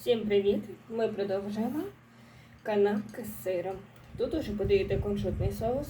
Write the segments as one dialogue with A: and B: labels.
A: Всім привіт! Ми продовжуємо канапки з сиром. Тут уже подаєте кунжутний соус.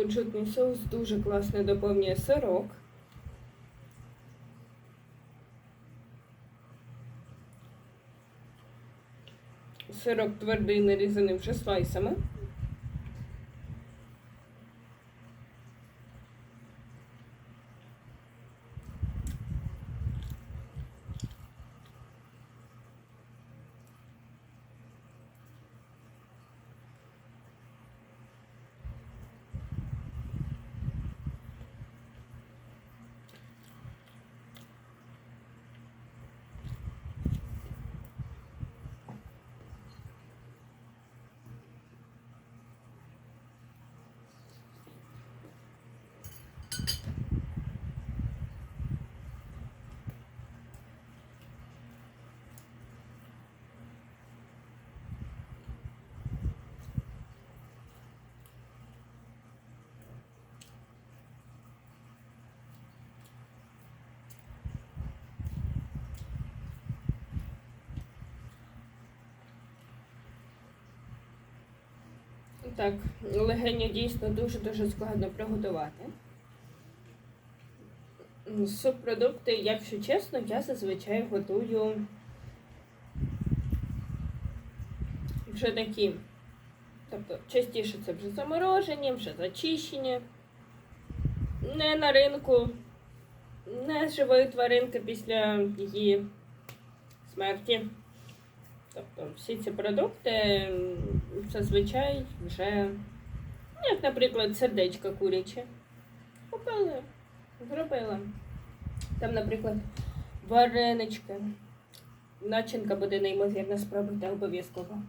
A: Кунжутний соус дуже класно доповнює сирок. Сирок твердий нарізаний вже слайсами. Так, легеню дійсно дуже-дуже складно приготувати. Субпродукти, якщо чесно, я зазвичай готую вже такі. Тобто, частіше це вже заморожені, вже зачищені. Не на ринку, не з живої тваринки після її смерті. Тобто всі ці продукти зазвичай вже, ну, як, наприклад, сердечко куряче. Купили, зробили. Там, наприклад, варенички. Начинка буде неймовірно спробуйте обов'язково.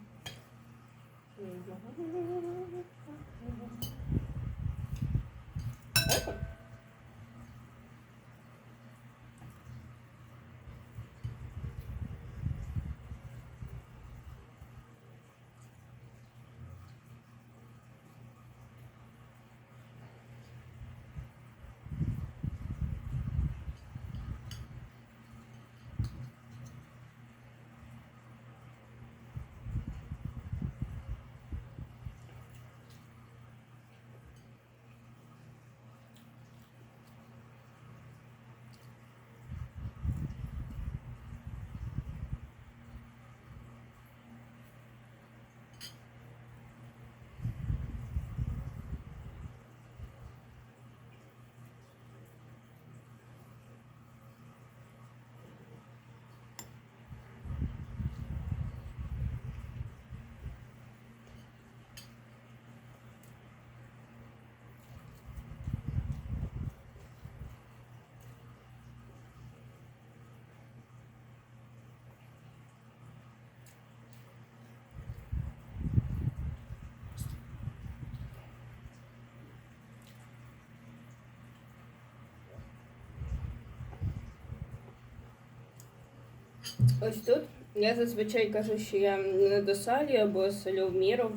A: Ось тут я зазвичай кажу, що я не досалюю або солю в міру.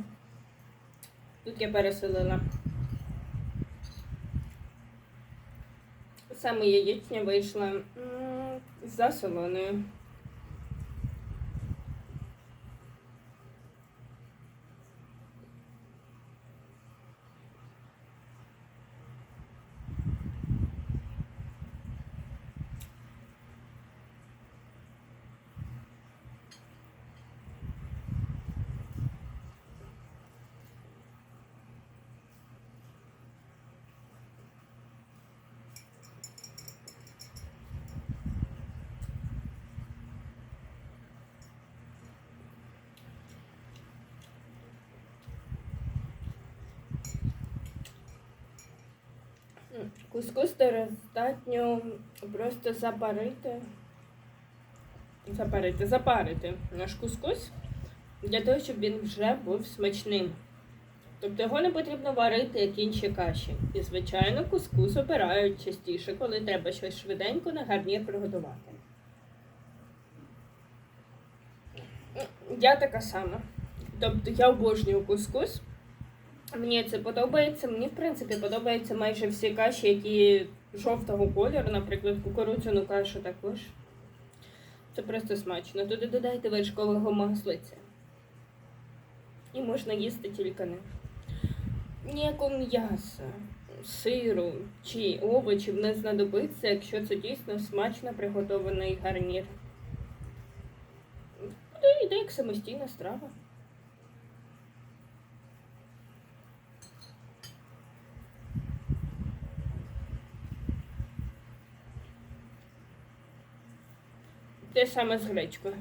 A: Тут я переселила. Саме яєчня вийшла за солоною. Кускус достатньо просто запарити. Запарити, запарити наш кускус для того, щоб він вже був смачним. Тобто його не потрібно варити, як інші каші. І, звичайно, кускус обирають частіше, коли треба щось швиденько на гарнір приготувати. Я така сама. Тобто я обожнюю кускус. Мені це подобається. Мені, в принципі, подобаються майже всі каші, які жовтого кольору, наприклад, кукурудзяну кашу також. Це просто смачно. Туди додайте вершкового маслиця. І можна їсти тільки ним. Ніякого м'яса, сиру чи овочів не знадобиться, якщо це дійсно смачно приготований гарнір. Йде як самостійна страва. Те саме з гречкою.